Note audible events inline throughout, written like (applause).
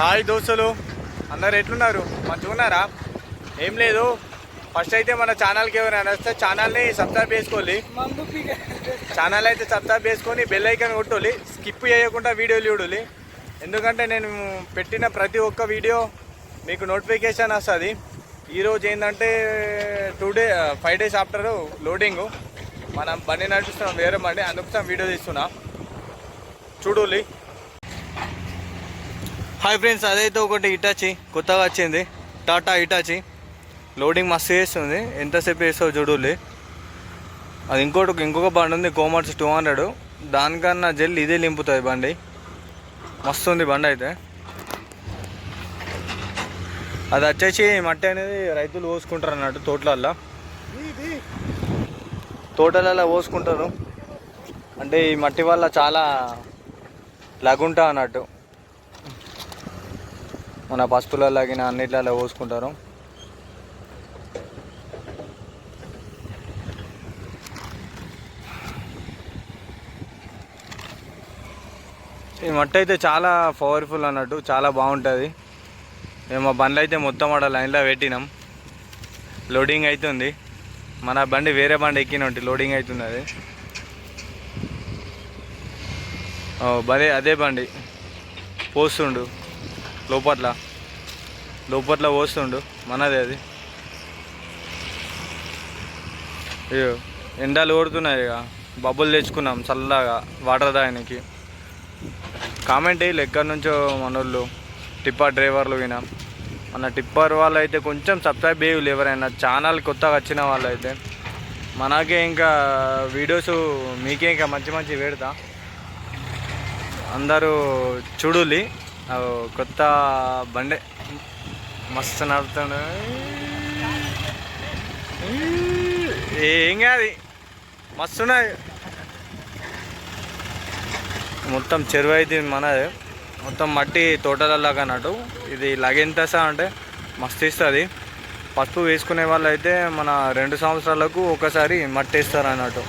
Hi దోస్తులు. అందరు ఎట్లున్నారు? మంచిగా ఉన్నారా? ఏం లేదు. ఫస్ట్ అయితే మన ఛానల్కి ఎవరైనా వస్తే ఛానల్ని సబ్స్క్రైబ్ చేసుకోవాలి ఛానల్ అయితే సబ్స్క్రైబ్ చేసుకొని బెల్ ఐకాన్ కొట్టాలి. స్కిప్ చేయకుండా వీడియోలు చూడాలి. ఎందుకంటే నేను పెట్టిన ప్రతి ఒక్క వీడియో మీకు నోటిఫికేషన్ వస్తుంది. ఈరోజు ఏంటంటే two day five days after loading మనం బండి నడుస్తున్నాం వేరే బండి అందుకోసం వీడియో తీస్తున్నా. చూడాలి. హాయ్ ఫ్రెండ్స్ అదైతే ఒకటి ఇటాచి కొత్తగా వచ్చింది. టాటా ఇటాచి లోడింగ్ మస్తు చేస్తుంది. ఎంతసేపు వేస్తావు చూడులే. అది ఇంకోటి ఇంకొక బండి ఉంది కోమర్స్ టూ హండ్రెడ్ దానికన్నా జెల్ ఇదే నింపుతుంది బండి. మస్తు ఉంది బండి అయితే. అది వచ్చేసి మట్టి అనేది రైతులు పోసుకుంటారు అన్నట్టు తోటలల్లో. తోటలలో పోసుకుంటారు. అంటే ఈ మట్టి వల్ల చాలా లగుంటా అన్నట్టు. మన పసుపులో లాగిన అన్నిట్లలో పోసుకుంటారు. ఈ మట్టి అయితే చాలా పవర్ఫుల్ అన్నట్టు చాలా బాగుంటుంది. మేము మా బండ్లు అయితే మొత్తం ఆడ లైన్లో పెట్టినాం. లోడింగ్ అవుతుంది మన బండి వేరే బండి ఎక్కినట్టు లోడింగ్ అవుతుంది అది. బరే అదే బండి. పోస్తుండు. లోపట్ల. లోపట్ల పోస్తుండు. మనదే అది. అయ్యో ఎండలు ఓడుతున్నాయి ఇక బబ్బులు తెచ్చుకున్నాం చల్లగా వాటర్ తాగడానికి కామెంట్ వేయలే ఎక్కడి నుంచో మనోళ్ళు టిప్పర్ డ్రైవర్లు వినా మన టిప్పర్ వాళ్ళు అయితే కొంచెం సబ్స్క్రైబ్ చేయలు ఎవరైనా. ఛానల్ కొత్తగా వచ్చిన వాళ్ళు అయితే మనకే ఇంకా వీడియోస్ మీకే ఇంకా మంచి మంచి పెడతా. అందరూ చూడులి. కొత్త బండే. మస్తు నడుతుండే ఏం కాదు. మస్తు ఉన్నాయి. మొత్తం చెరువు అయితే మనది. మొత్తం మట్టి తోటలలాగా అన్నట్టు. ఇది లగెంతసా అంటే మస్తు ఇస్తుంది. పసుపు వేసుకునే వాళ్ళు అయితే మన రెండు సంవత్సరాలకు ఒకసారి మట్టి వేస్తారు అన్నట్టు.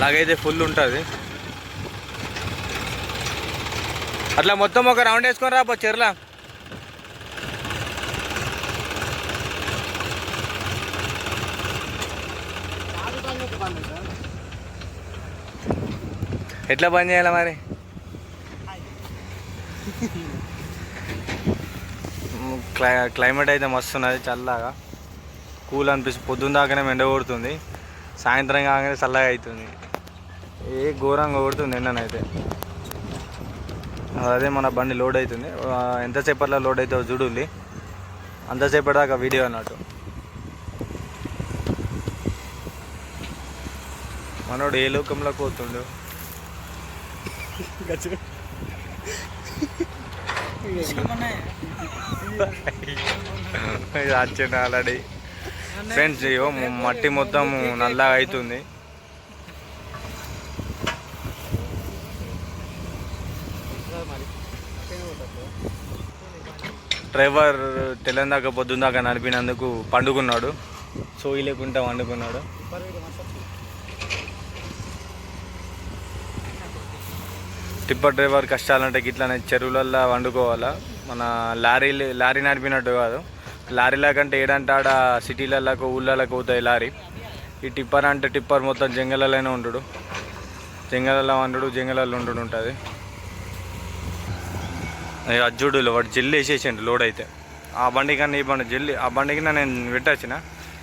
లాగైతే ఫుల్ ఉంటుంది. అట్లా మొత్తం ఒక రౌండ్ వేసుకొని రా చెర్ల. ఎట్లా బంద్ చేయాలి మరి? క్లై క్లైమేట్ అయితే మస్తు ఉన్నది చల్లగా. కూల్ అనిపిస్తుంది. పొద్దున్న దాకానే ఎండ కొడుతుంది. సాయంత్రం కాగానే చల్లగా అవుతుంది. ఏ ఘోరంగా కొడుతుంది ఎండనైతే. అదే మన బండి లోడ్ అవుతుంది. ఎంతసేపట్లో లోడ్ అవుతుందో చూడుల్లి అంతసేపటి దాకా వీడియో అన్నట్టు. మనోడు ఏ లోకంలో పోతుండు? ఆల్రెడీ (laughs) ఫ్రెండ్స్ మట్టి మొత్తం నల్లగా అవుతుంది. డ్రైవర్ తెల్లందాక పొద్దుందాక నడిపినందుకు పండుకున్నాడు. సోయి లేకుండా వండుకున్నాడు. టిప్పర్ డ్రైవర్ కష్టాలంటే గిట్లనే చెరువులల్లో వండుకోవాలా? మన లారీలు లారీ నడిపినట్టు కాదు. లారీల కంటే ఏడంటే ఆడ సిటీలలోకి ఊళ్ళలోకి పోతాయి లారీ. ఈ టిప్పర్ అంటే టిప్పర్ మొత్తం జంగలలోనే ఉండడు. జంగలలో వండుడు జంగలలో ఉండు ఉంటుంది. అజ్జుడు వాడు జల్లు వేసేసిండు లోడ్ అయితే. ఆ బండి కానీ ఈ బండి జల్లి ఆ బండికి నేను పెట్టొచ్చిన.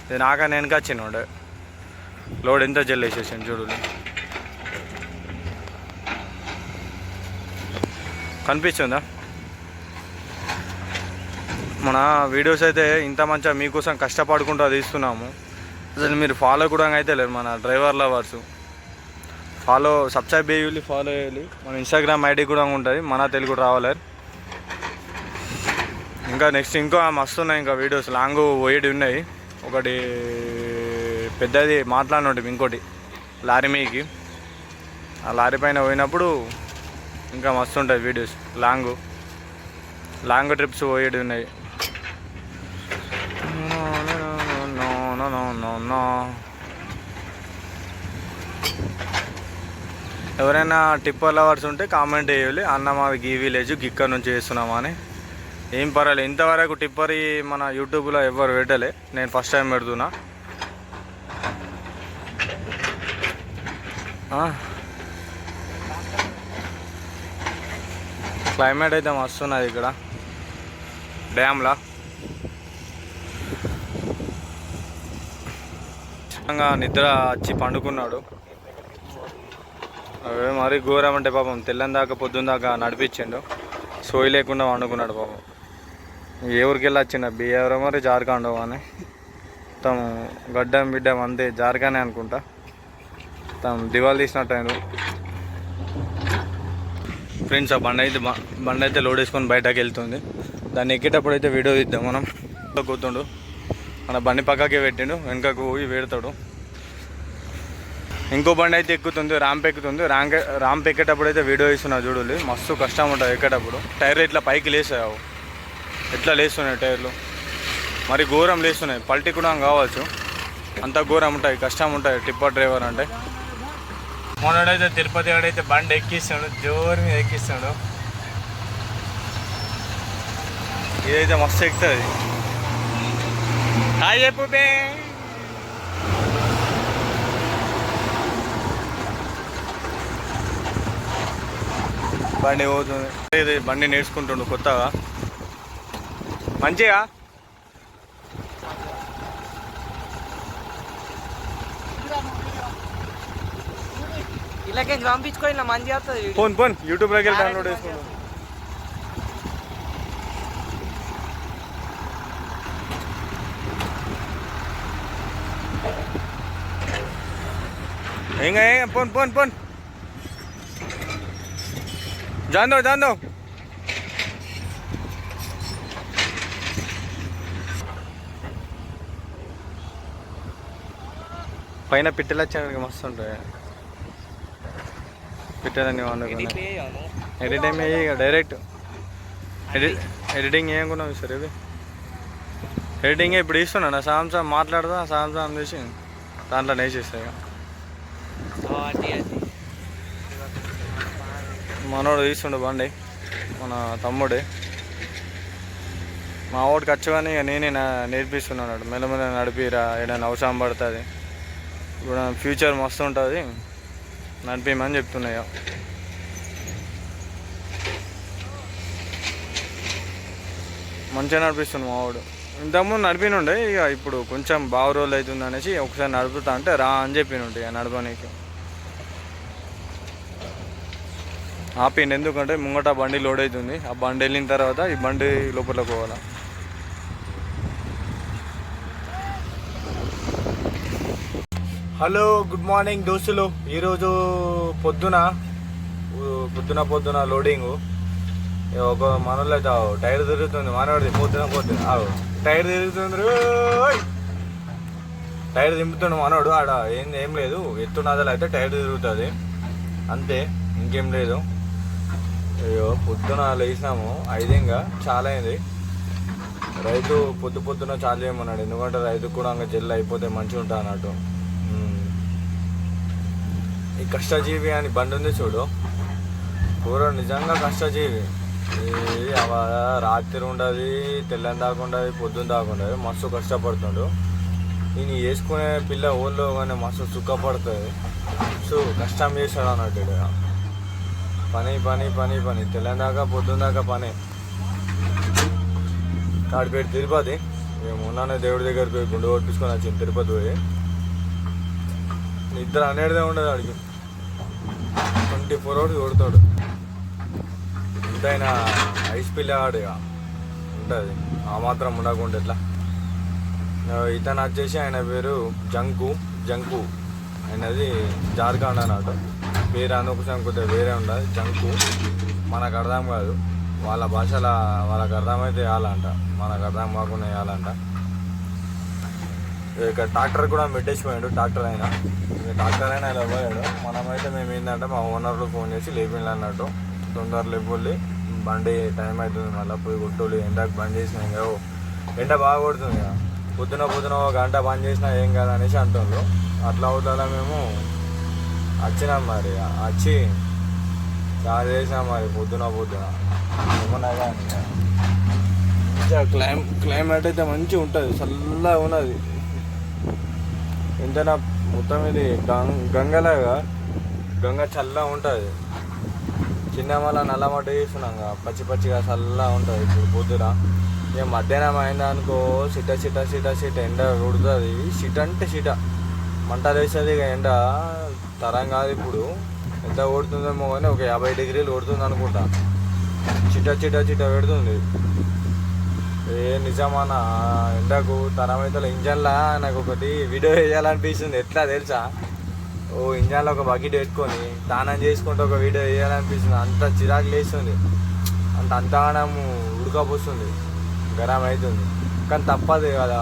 ఇది నాక వెనక వచ్చిన వాడు. లోడ్ ఎంత జల్లు వేసేసిండు చూడు. కనిపిస్తుందా? మన వీడియోస్ అయితే ఇంత మంచిగా మీకోసం కష్టపడుకుంటూ తీస్తున్నాము. అసలు మీరు ఫాలో కూడా అయితే లేరు మన డ్రైవర్ లవర్స్. ఫాలో సబ్స్క్రైబ్ చేయాలి ఫాలో చేయాలి. మన ఇన్స్టాగ్రామ్ ఐడి కూడా ఉంటుంది మన తెలుగు రావాలి ఇంకా నెక్స్ట్ ఇంకా మస్తు ఉన్నాయి ఇంకా వీడియోస్ లాంగ్ పోయేటి ఉన్నాయి. ఒకటి పెద్దది మాట్లాడినట్టు ఇంకోటి. లారీ మీకి ఆ లారీ పైన పోయినప్పుడు ఇంకా మస్తు ఉంటాయి వీడియోస్ లాంగ్ లాంగ్ ట్రిప్స్ పోయేటి ఉన్నాయి. ఎవరైనా టిప్పర్ లవర్స్ ఉంటే కామెంట్ చేయాలి. అన్న మాది గీ విలేజ్ గిక్క నుంచి చేస్తున్నామా అని ఏం పర్వాలేదు. ఇంతవరకు టిప్పర్ మన యూట్యూబ్లో ఎవరు పెట్టలే. నేను ఫస్ట్ టైం పెడుతున్నా. క్లైమేట్ అయితే మస్తున్నది ఇక్కడ. డ్యామ్లా. చిన్నగా నిద్ర వచ్చి పండుకున్నాడు. అవే మరి ఘోరం అంటే పాపం తెల్లని దాకా పొద్దున్న దాకా నడిపించిండు. సోయి లేకుండా వండుకున్నాడు పాపం. ఏ ఊరికి వెళ్ళి వచ్చిండ బియ్యవరో మరి జార్ఖండ్ అని. తను గడ్డం బిడ్డం అంతే జార్ఖండే అనుకుంటా. తను దివాళి తీసినట్టు ఆయన ఫ్రెండ్స్ ఆ బండి అయితే బండి అయితే లోడ్ వేసుకొని బయటకు వెళ్తుంది. దాన్ని ఎక్కేటప్పుడు అయితే వీడియో ఇద్దాం మనం. కూతుండు మన బండి పక్కకే పెట్టిండు వెనకకు పోయి వేడతాడు ఇంకో బండి అయితే ఎక్కుతుంది ర్యాంప్ ఎక్కుతుంది. ర్యాంక్ ర్యాంప్ ఎక్కేటప్పుడు అయితే వీడియో ఇస్తున్నా చూడాలి మస్తు కష్టం ఉంటుంది ఎక్కేటప్పుడు. టైర్ ఇట్లా పైకి లేసావు. ఎట్లా లేస్తున్నాయి టైర్లు? మరి ఘోరం లేస్తున్నాయి. పల్టీ కూడా కావచ్చు. అంత ఘోరం ఉంటాయి కష్టం ఉంటాయి టిప్పర్ డ్రైవర్ అంటే. మొన్నడైతే తిరుపతి ఆడైతే బండి ఎక్కిస్తాడు జోరు మీద ఎక్కిస్తాడు. ఇదైతే మస్తు ఎక్కుతుంది. హాయ్ చెప్పు బే. బండి పోతుంది. బండి నేర్చుకుంటుండు కొత్తగా. మంచిగా ఇలాగే పంపించుకో ఇలా మంచిగా వస్తుంది ఫోన్ ఫోన్ యూట్యూబ్ దగ్గర డౌన్లోడ్ చేసుకుంటాం ఏం పోన్ పోన్ పోన్ జాన్ దో జాన్ దో పైన పిట్టలు వచ్చాక మస్తు ఉంటాయి. పిట్టలన్నీ వండుకున్నాయి ఎడిట్ ఏం ఇక డైరెక్ట్ ఎడిట్ ఎడిటింగ్ ఏం కొన్నావు సార్ ఇవి ఎడిటింగ్ ఇప్పుడు ఇస్తున్నా సామ్సంగ్ మాట్లాడదా? సామ్సంగ్ చేసి దాంట్లో వేసేస్తాయి ఇక. మనోడు తీసుండు బండి. మన తమ్ముడే. మా వాడికి కానీ ఇక నేనే నా- నేర్పిస్తున్నాడు మెల్లమెల్ల నడిపిరా ఏదైనా అవసరం పడుతుంది. ఇప్పుడు ఫ్యూచర్ మస్తు ఉంటుంది. నడిపేయమని చెప్తున్నాయి మంచిగా నడిపిస్తుంది మా వాడు. ఇంతకుముందు నడిపినుండే ఇక ఇప్పుడు కొంచెం బాగా రోజులు అవుతుంది అనేసి ఒకసారి నడుపుతా అంటే రా అని చెప్పినుండే ఇక నడపడానికి ఆపిండి ఎందుకంటే ముంగట బండి లోడ్ అవుతుంది. ఆ బండి వెళ్ళిన తర్వాత ఈ బండి లోపల పోవాలా. హలో గుడ్ మార్నింగ్ దోస్తులు. ఈరోజు పొద్దున పొద్దున పొద్దున లోడింగ్. ఒక మనలో అయితే టైర్ తిరుగుతుంది మనవాడిది పొద్దున పొద్దున. టైర్ తిరుగుతుంది టైర్ దింపుతుండు మనోడు ఆడ ఏం ఏం లేదు. ఎత్తు అయితే టైర్ తిరుగుతుంది. అంతే ఇంకేం లేదు. అయ్యో పొద్దున లేచినాము ఐదింగా చాలా అయింది రైతు పొద్దు పొద్దున చాలా చేయమన్నాడు ఎందుకంటే రైతు కూడా ఇంకా జల్లు అయిపోతే మంచిగా ఉంటా అన్నట్టు ఈ కష్టజీవి అని బండి ఉంది చూడు. కూర నిజంగా కష్టజీవి. అవ- రాత్రి ఉండదు తెల్లని దాకా ఉండదు పొద్దున్న దాకా ఉండదు మస్తు కష్టపడుతుండు. నేను వేసుకునే పిల్ల ఊళ్ళో కానీ మస్తు సుఖపడుతుంది. సో కష్టం చేశాడు అన్నట్టు పని పని పని పని. తెల్లని దాకా పొద్దున్న దాకా పని. కాడిపేట తిరుపతి. మేము ఉన్నానే దేవుడి దగ్గరికి పోయి గుండు కొట్టించుకొని వచ్చింది తిరుపతి పోయి. నిద్ర అనేటిదే ఉండదు అడిగి ట్వంటీ ఫోర్ అవర్స్ కొడతాడు. ఎంతైనా ఐస్ పిల్లవాడు ఇక. ఉంటుంది. ఆ మాత్రం ఉండకుండా ఎట్లా? ఇతను వచ్చేసి ఆయన పేరు జంకు జంకు. ఆయనది జార్ఖండ్ అన్నట్టు పేరు అనుకోసం కొద్దిగా వేరే ఉండదు జంకు. మనకు అర్థం కాదు. వాళ్ళ భాషల వాళ్ళకి అర్థమైతే వేయాలంట మనకు అర్థం కాకుండా వేయాలంట ఇక ట్రాక్టర్ కూడా పెట్టేసిపోయాడు ట్రాక్టర్ అయినా. ట్రాక్టర్ అయినా ఇలా పోయాడు మనమైతే మేము ఏంటంటే మా ఓనర్లు ఫోన్ చేసి లేపిండి అన్నట్టు. తొందర లేపుల్లి బండి టైం అవుతుంది మళ్ళీ పోయి కొట్టులు ఎండకు బంద్ చేసినాం కదా ఎండ బాగా కొడుతుంది ఇక. పొద్దున పొద్దున ఒక గంట బంద్ చేసినా ఏం కాదు అనేసి అంటుండ్రు. అట్లా అవుతుందా మేము వచ్చినాం మరి. వచ్చి చాలా చేసినాం మరి పొద్దున పొద్దున. ఏమన్నా కానీ క్లైమ్ క్లైమేట్ అయితే మంచిగా ఉంటుంది. చల్లగా ఉన్నది. ఎంతైనా మొత్తం ఇది గంగలాగా గంగ చల్లగా ఉంటుంది. చిన్న మళ్ళా నల్ల చేస్తున్నాం పచ్చి పచ్చిగా చల్లగా ఉంటుంది ఇప్పుడు పొద్దున. ఇక మధ్యాహ్నం అయింది అనుకో సిట సిట సిట సిట ఎండ కొడుతుంది. సిట అంటే సిట మంట వేస్తుంది ఇక ఎండ. తరం కాదు ఇప్పుడు. ఎంత కొడుతుందేమో కానీ ఒక యాభై డిగ్రీలు కొడుతుంది అనుకుంటా. చిట చిట చిట పెడుతుంది. ఏ నిజమాన ఎండకు తరం అయితే ఇంజన్లా నాకు ఒకటి వీడియో వేయాలనిపిస్తుంది. ఎట్లా తెలుసా? ఓ ఇంజన్లో ఒక బకెట్ పెట్టుకొని దానం చేసుకుంటూ ఒక వీడియో వేయాలనిపిస్తుంది. అంత చిరాకు లేస్తుంది. అంత అంతగానము ఉడకపోస్తుంది. గరం అవుతుంది కానీ తప్పదు కదా.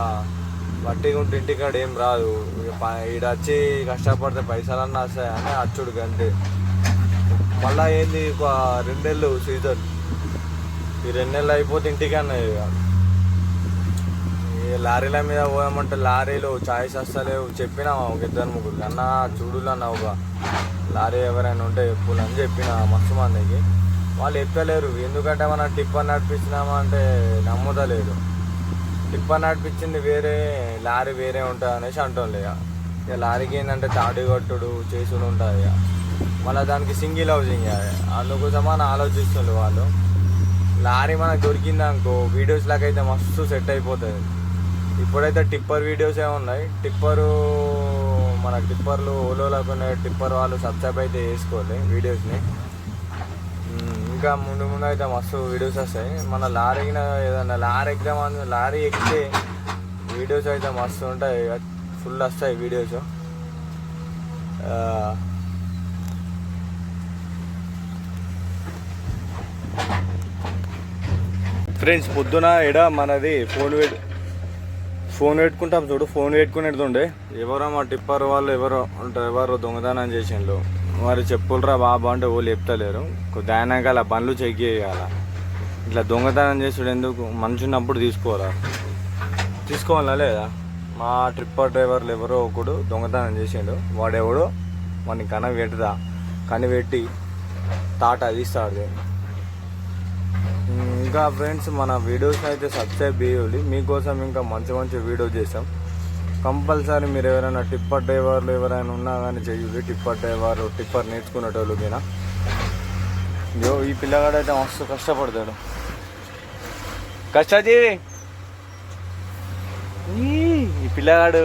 వట్టిగా ఉంటే ఇంటికాడ ఏం రాదు. ఇక ఈడ వచ్చి కష్టపడితే పైసలన్నా వస్తాయి అని అచ్చుడు గంటే మళ్ళీ ఏంది? ఒక రెండేళ్ళు సీజన్. ఈ రెండు నెలలు అయిపోతే ఇంటికన్నా ఇక లారీల మీద పోయామంటే లారీలు ఛాయిస్ వస్తలేవు చెప్పినా ఒక ఇద్దరు ముగ్గురు. అన్న చూడులు అన్న ఒక లారీ ఎవరైనా ఉంటే చెప్పులు అని చెప్పిన మస్తు మందికి. వాళ్ళు చెప్పలేరు. ఎందుకంటే మనం టిప్పర్ నడిపించినామా అంటే నమ్ముతలేరు. టిప్పర్ నడిపించింది వేరే లారీ వేరే ఉంటుంది అనేసి అంటుంది ఇక. ఇక లారీకి ఏంటంటే తాడి కొట్టుడు చేసుడు ఉంటుంది ఇక. మళ్ళీ దానికి సింగిల్ హౌసింగ్ అందుకోసం అని ఆలోచిస్తుండ్రు వాళ్ళు. లారీ మనకు దొరికింది అనుకో వీడియోస్ లాగా అయితే మస్తు సెట్ అయిపోతుంది ఇప్పుడైతే టిప్పర్ వీడియోస్ ఏ ఉన్నాయి. టిప్పరు మన టిప్పర్లు ఓలోలకు టిప్పర్ వాళ్ళు సబ్స్క్రైబ్ అయితే చేసుకోవాలి వీడియోస్ని. ఇంకా ముందు ముందు అయితే మస్తు వీడియోస్ వస్తాయి. మన లారీ ఏదన్నా లారీ ఎగ్జామ్ అని లారీ ఎక్కితే వీడియోస్ అయితే మస్తు ఉంటాయి. ఫుల్ వస్తాయి వీడియోస్. ఫ్రెండ్స్ పొద్దున ఎడ మనది ఫోన్ పెట్ ఫోన్ పెట్టుకుంటాం చూడు ఫోన్ పెట్టుకునేది ఉండే ఎవరో మా టిప్పర్ వాళ్ళు ఎవరో ఉంటారు ఎవరో దొంగతనం చేసిండ్రు. మరి చెప్పులరా బాబా అంటే వాళ్ళు చెప్తలేరు. దానికాల బండ్లు చెక్ చేయాల. ఇట్లా దొంగతనం చేసుడు ఎందుకు? మనిషి ఉన్నప్పుడు తీసుకోరా? తీసుకోవాలా లేదా? మా ట్రిప్పర్ డ్రైవర్లు ఎవరో ఒకడు దొంగతనం చేసిండు. వాడెవడో వాడిని కన పెట్టుదా కనిపెట్టి తాట తీస్తాడు ఇంకా ఫ్రెండ్స్ మన వీడియోస్ అయితే సబ్స్క్రైబ్ చేయాలి. మీకోసం ఇంకా మంచి మంచి వీడియో చేసాం కంపల్సరీ మీరు ఎవరైనా టిప్పర్ డ్రైవర్లు ఎవరైనా ఉన్నా కానీ చేయాలి. టిప్పర్ డ్రైవర్ టిప్పర్ నేర్చుకునేటోళ్ళకైనా యో ఈ పిల్లగాడు అయితే మస్తు కష్టపడతాడు. కష్టజీవి ఈ ఈ పిల్లగాడు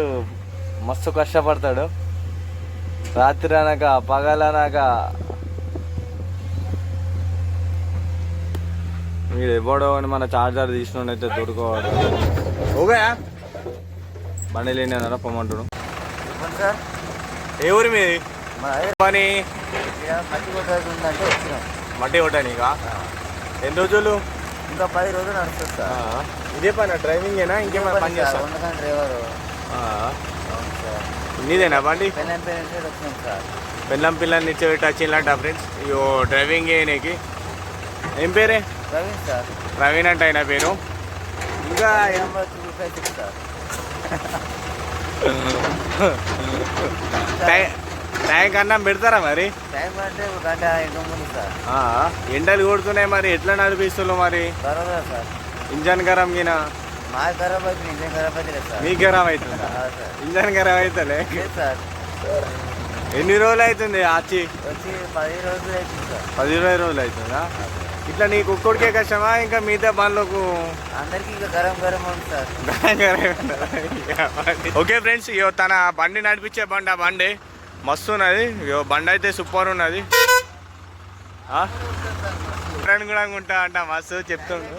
మస్తు కష్టపడతాడు. రాత్రి అనక పగలనక మీరు ఎవడో అని మన చార్జర్ తీసినోడైతే దొరకవాడు. ఓకే. బండి లేని అన్నారా పొమ్మంటాడు? సార్. ఏ ఊరి మీది? పని మట్టి కొట్టానికా? ఎన్ని రోజులు? ఇంకా పది రోజులు నడుస్తుంది సార్. ఇదే పని డ్రైవింగేనా ఇంకేమైనా పని చేస్తా? ఉండకండి డ్రైవర్. నీదేనా బండి? పెళ్ళని పేరెంట్స్ వచ్చినాం సార్. పిల్లం పిల్లని ఇచ్చేట వచ్చిందంట ఫ్రెండ్స్? ఇయో డ్రైవింగ్ చేయనీకి ఏం పేరే? ప్రవీణ్ సార్. ప్రవీణ్ అంటే ఆయన పేరు? ఇంకా number two five six sir టై- టైంకి అన్నం పెడతారా మరి? టైం అంటే ఒక గంట ఇంకా ముందు సార్. ఆ, ఎండలు కొడుతున్నాయి మరి. ఎట్లా నడిపిస్తున్నావు మరి? బరోబర్ సార్. ఇంజన్ గరం గిన? మా ఖరాబ్ అయితే నిజం ఖరాబ్ అయితే లేదు సార్. గరం అవుతుందా? ఆ సార్. ఇంజన్ గరం అవుతలే? లేదు సార్. ఎన్ని రోజులు అవుతుంది ఆచి వచ్చి పది రోజులు అవుతుంది సార్. పది ఇరవై రోజులు అవుతుందా? ఇట్లా నీకు ఒక్కడికే కష్టమా? ఇంకా మిగతా బండ్లకు? అందరికీ ఇక గరం గరం ఉంది సార్. ఓకే ఫ్రెండ్స్ ఇయో తన బండి నడిపించే బండి ఆ బండి. మస్తు ఉన్నది. ఇయో బండి అయితే సూపర్ ఉన్నది? ఫ్రెండ్ కూడా ఉంటా అంట మస్తు చెప్తుండు.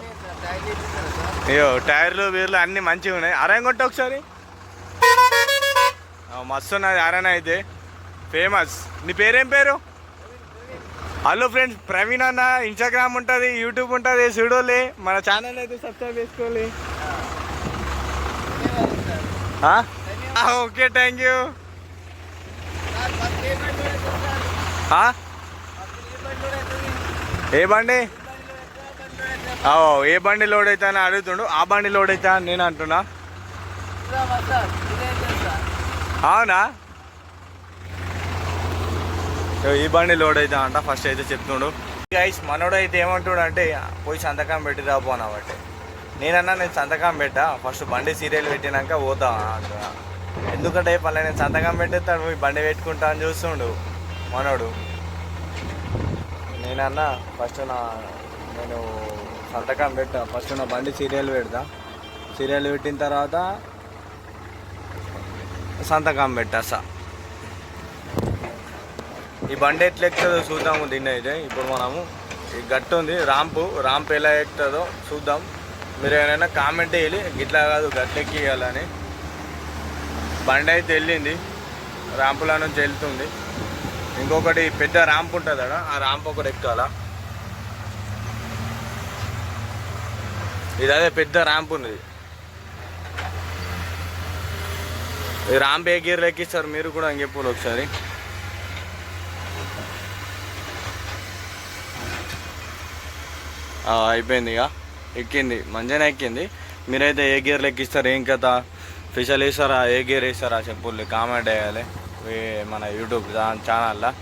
అయ్యో టైర్లు వీర్లు అన్ని మంచిగా ఉన్నాయి. అరేం కొట్ట ఒకసారి. ఆ, మస్తు ఉన్నది అరేనా అయితే. ఫేమస్. నీ పేరేం పేరు? హలో ఫ్రెండ్స్ ప్రవీణ్ అన్న ఇన్స్టాగ్రామ్ ఉంటుంది యూట్యూబ్ ఉంటుంది చూడోలే. మన ఛానల్ అయితే సబ్స్క్రైబ్ చేసుకోవాలి ఓకే థ్యాంక్ యూ? ఏ బండి? ఓ, ఏ బండి లోడ్ అవుతా అని అడుగుతుండు. ఆ బండి లోడ్ అవుతా అని నేను అంటున్నా. అవునా? ఈ బండి లోడ్ అవుతా అంట ఫస్ట్ అయితే చెప్తుండు. గైస్ మనోడు అయితే ఏమంటాడు అంటే పోయి సంతకం పెట్టి రాబోనాబట్టి నేనన్నా నేను సంతకం పెట్టా ఫస్ట్ బండి సీరియల్ పెట్టినాక పోతా అంటున్నా. ఎందుకంటే పల్లె నేను సంతకం పెట్టేస్తాడు పోయి బండి పెట్టుకుంటా అని చూస్తుండు మనోడు. నేనన్నా ఫస్ట్ నా నేను సంతకం పెట్టా ఫస్ట్ నా బండి సీరియల్ పెడతా. సీరియల్ పెట్టిన తర్వాత సంతకం పెట్టా సార్ ఈ బండి ఎట్లా ఎక్కుతుందో చూద్దాము దీన్ని అయితే. ఇప్పుడు మనము ఈ గట్టు ఉంది రాంపు. రాంప్ ఎలా ఎక్కుతుందో చూద్దాం. మీరు ఏమైనా కామెంట్ వేయాలి గిట్లా కాదు గట్లు ఎక్కియాలని. బండి అయితే వెళ్ళింది. రాంపుల నుంచి వెళ్తుంది. ఇంకొకటి పెద్ద ర్యాంప్ ఉంటుంది అక్కడ ఆ ర్యాంప్ ఒకటి ఎక్కాలా. ఇది అదే పెద్ద ర్యాంప్ ఉంది. ఈ ర్యాంప్ ఏ గీర్లు ఎక్కిస్తారు మీరు కూడా అని చెప్పాలి ఒకసారి. అయిపోయింది ఇక. ఎక్కింది. మంచిగానే ఎక్కింది. మీరైతే ఏ గేర్లు ఎక్కిస్తారు? ఏం కథ? స్పెషల్ వేస్తారా ఏ గేర్ వేస్తారా? చెప్పులు. కామెంట్ వేయాలి మన యూట్యూబ్ ఛానల్లో